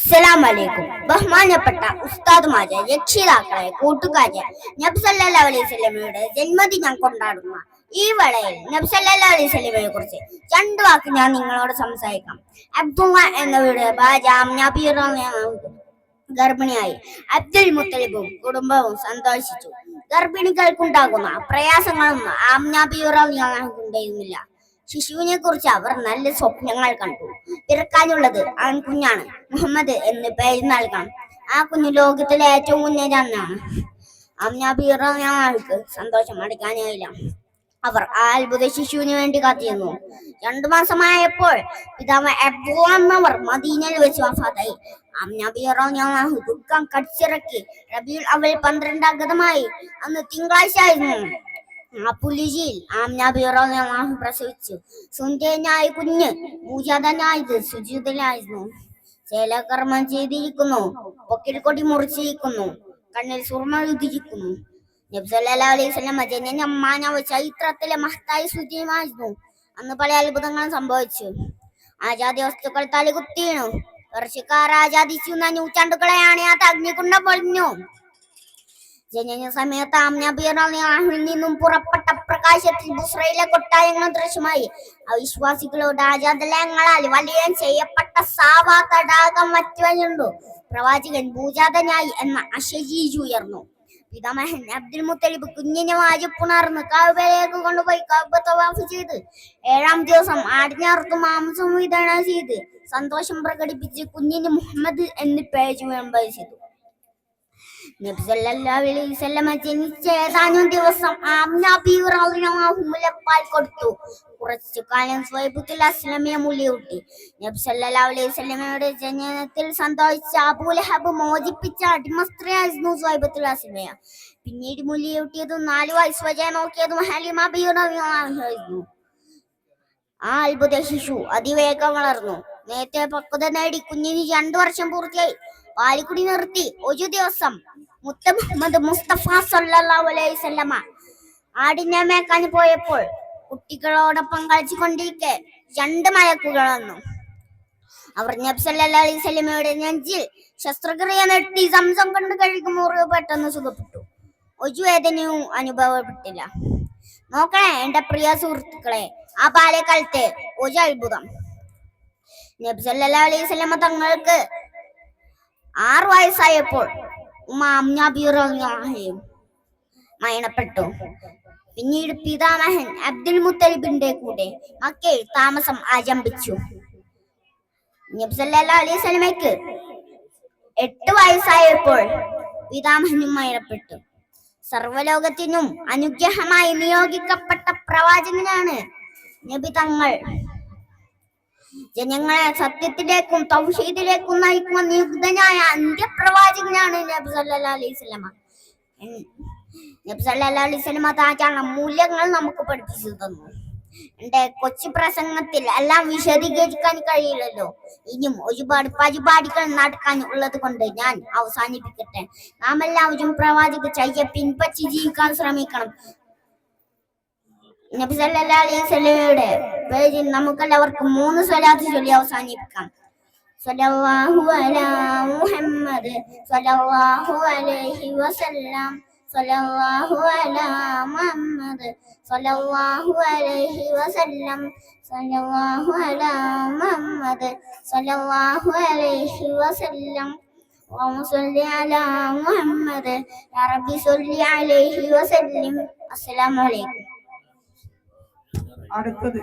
അസ്സലാം വലൈക്കും ബഹുമാനപ്പെട്ട ഉസ്താദുമാരെ രക്ഷിതാക്കളെ കൂട്ടുകാരെ നബ്സല്ലാ അലൈഹി സ്വലമയുടെ ജന്മദിനം കൊണ്ടാടുന്ന ഈ വേളയിൽ നബ്സല്ലാ അലൈഹി സ്വലമയെ കുറിച്ച് രണ്ട് വാക്ക് ഞാൻ നിങ്ങളോട് സംസാരിക്കാം. അബ്ദുള്ള എന്നവരുടെ ഗർഭിണിയായി. അബ്ദുൽ മുത്തലിബും കുടുംബവും സന്തോഷിച്ചു. ഗർഭിണികൾക്കുണ്ടാകുന്ന പ്രയാസങ്ങളൊന്നും ആംനാബിയുറ ഉണ്ടായിരുന്നില്ല ശിശുവിനെ കുറിച്ച് അവർ നല്ല സ്വപ്നങ്ങൾ കണ്ടു. പിറക്കാനുള്ളത് ആൺകുഞ്ഞാണ്. മുഹമ്മദ് എന്ന് പേര് നൽകണം ആ കുഞ്ഞ് ലോകത്തിലെ ഏറ്റവും കുഞ്ഞിരാന്നാണ് അമ്നാബിക്ക് സന്തോഷം അടയ്ക്കാനായില്ല അവർ ആ അത്ഭുത ശിശുവിന് വേണ്ടി കാത്തിരുന്നു. രണ്ടു മാസമായപ്പോൾ പിതാവ് അബ്ദുള്ള എന്നവർ മദീനയിൽ വെച്ച് വഫാത്തായി. അമ്നാബിറാഹു ദുഃഖം കടിച്ചിറക്കി. റബിയുൽ അവൽ പന്ത്രണ്ട് അഗതമായി അന്ന് തിങ്കളാഴ്ച ആയിരുന്നു ആ പുലിജിയിൽ ആംനാബിറാഹു പ്രസവിച്ചു. സുന്ദരനായ കുഞ്ഞ് പൂജാതനായത് സുജിതനായിരുന്നു ശേലകർമ്മം ചെയ്തിരിക്കുന്നു. പൊക്കിൽ മുറിച്ചിരിക്കുന്നു. കണ്ണിൽ സുർമ എഴുതിയിരിക്കുന്നു നബ്സല്ലാ അലൈഹി സ്വലം ചരിത്രത്തിലെ മഹത്തായ സൂചിയുമായിരുന്നു അന്ന് പല അത്ഭുതങ്ങളും സംഭവിച്ചു. ആജാതി വസ്തുക്കൾ തലകുത്തിയണു. വർഷക്കാർ ആജാദിച്ചു. നൂറ്റാണ്ടുകളെയാണ് ആ അഗ്നികുണ്ട പൊളിഞ്ഞു. ജനന സമയത്ത് നിന്നും പുറപ്പെട്ട പ്രകാശത്തിൽ ബുസ്രയിലെ കൊട്ടാരങ്ങൾ ദൃശ്യമായി. അവിശ്വാസികളോട് ആചാതലയങ്ങളാൽ വലിയ ചെയ്യപ്പെട്ട സാവാ തടാകം മറ്റുവഞ്ഞുണ്ടു പ്രവാചകൻ ഭൂജാതനായി എന്ന അശജീജ് ഉയർന്നു. പിതാമഹൻ അബ്ദുൽ മുത്തലിബ് കുഞ്ഞിനെ വാജിപ്പുണർന്ന് കാവലേക്ക് കൊണ്ടുപോയി കാവ്യത്തവാഫ് തവാഫ് ചെയ്ത് ഏഴാം ദിവസം ആടിഞ്ഞാർക്ക് മാംസം വിതരണം ചെയ്ത് സന്തോഷം പ്രകടിപ്പിച്ച് കുഞ്ഞിന് മുഹമ്മദ് എന്ന് പേര് വിളംബരം ചെയ്തു നബി സല്ലല്ലാഹു അലൈഹി വസല്ലമ ജനിച്ച ഏതാനും ദിവസം മുലപ്പാൽ കൊടുത്തു. കുറച്ചു കാലം സ്വൈബുക്കിൽ അസ്ലമിയെ മുലയൂട്ടി നബി സല്ലല്ലാഹു അലൈഹി വസല്ലമയുടെ ജനനത്തിൽ സന്തോഷിച്ച അബൂലഹബ് മോചിപ്പിച്ച അടിമസ്ത്രയായിരുന്നു സ്വൈബത്തുൽ അസ്ലമിയ പിന്നീട് മുലയൂട്ടിയതും നാല് വയസ്സ് വരെ നോക്കിയതും ഹലിമ ആയിരുന്നു. ആ അത്ഭുത ശിശു അതിവേഗം വളർന്നു. നേരത്തെ പക്വത നേടി കുഞ്ഞിന് രണ്ടു വർഷം പൂർത്തിയായി. പാലിക്കുടി നിർത്തി. ഒരു ദിവസം മുത്ത മുഹമ്മദ് മുസ്തഫ സല്ലല്ലാഹു അലൈഹി വസല്ലമ. ആടിനെ മേക്കാൻ പോയപ്പോൾ കുട്ടികളോടൊപ്പം കളിച്ചുകൊണ്ടിരിക്കെ രണ്ട് മലക്കുകൾ വന്നു. അവർ നബി സല്ലല്ലാഹു അലൈഹി വസല്ലമയുടെ നെഞ്ചിൽ ശസ്ത്രക്രിയ നടത്തി സംസം കണ്ട് കഴുകി മുറിവ് പെട്ടെന്ന് സുഖപ്പെട്ടു. ഒരു വേദനയും അനുഭവപ്പെട്ടില്ല. നോക്കണേ എന്റെ പ്രിയ സുഹൃത്തുക്കളെ ആ ബാല്യകാലത്തെ ഒരു അത്ഭുതം. നബി സല്ലല്ലാഹു അലൈഹി വസല്ലമ തങ്ങൾക്ക് ആറു വയസ്സായപ്പോൾ അമ്നാബിയും മരണപ്പെട്ടു. പിന്നീട് പിതാമഹൻ അബ്ദുൽ മുത്തലിബിന്റെ കൂടെ മക്കയിൽ താമസം ആരംഭിച്ചു. നബി സല്ലല്ലാഹു അലൈഹി എട്ട് വയസ്സായപ്പോൾ പിതാമഹനും മരണപ്പെട്ടു. സർവലോകത്തിനും അനുഗ്രഹമായി നിയോഗിക്കപ്പെട്ട പ്രവാചകനാണ് നബി തങ്ങൾ. ജനങ്ങളെ സത്യത്തിലേക്കും തൗഷീദിലേക്കും നയിക്കുന്ന നിയുക്തനായ അന്ത്യപ്രവാചകനാണ് നബി സല്ലല്ലാഹു അലൈഹി വസല്ലമ. നബി അലൈഹി വസല്ലമ മൂല്യങ്ങൾ നമുക്ക് പഠിപ്പിച്ചു തന്നു. എന്റെ കൊച്ചു പ്രസംഗത്തിൽ എല്ലാം വിശദീകരിക്കാൻ കഴിയില്ലല്ലോ. ഇനിയും ഒരുപാട് പരിപാടികൾ നടക്കാൻ ഉള്ളത് കൊണ്ട് ഞാൻ അവസാനിപ്പിക്കട്ടെ. നാം എല്ലാവരും പ്രവാചക ചയ്യ പിൻപറ്റി ജീവിക്കാൻ ശ്രമിക്കണം. നബി സല്ലല്ലാഹു അലൈഹി വസല്ലമയുടെ പേരിൽ നമുക്കെല്ലാവർക്കും മൂന്ന് സ്വലാത്ത് ചൊല്ലി അവസാനിപ്പിക്കാം സ്വല്ലല്ലാഹു അലാ മുഹമ്മദ് സ്വല്ലല്ലാഹു അലൈഹി വസല്ലം സ്വല്ലല്ലാഹു അലാ മുഹമ്മദ് സ്വല്ലല്ലാഹു അലൈഹി വസല്ലം സ്വല്ലല്ലാഹു അലാ മുഹമ്മദ് സ്വല്ലല്ലാഹു അലൈഹി വസല്ലം اللهم صل على محمد يا ربي صل عليه وسلم السلام عليكم അടുത്തത്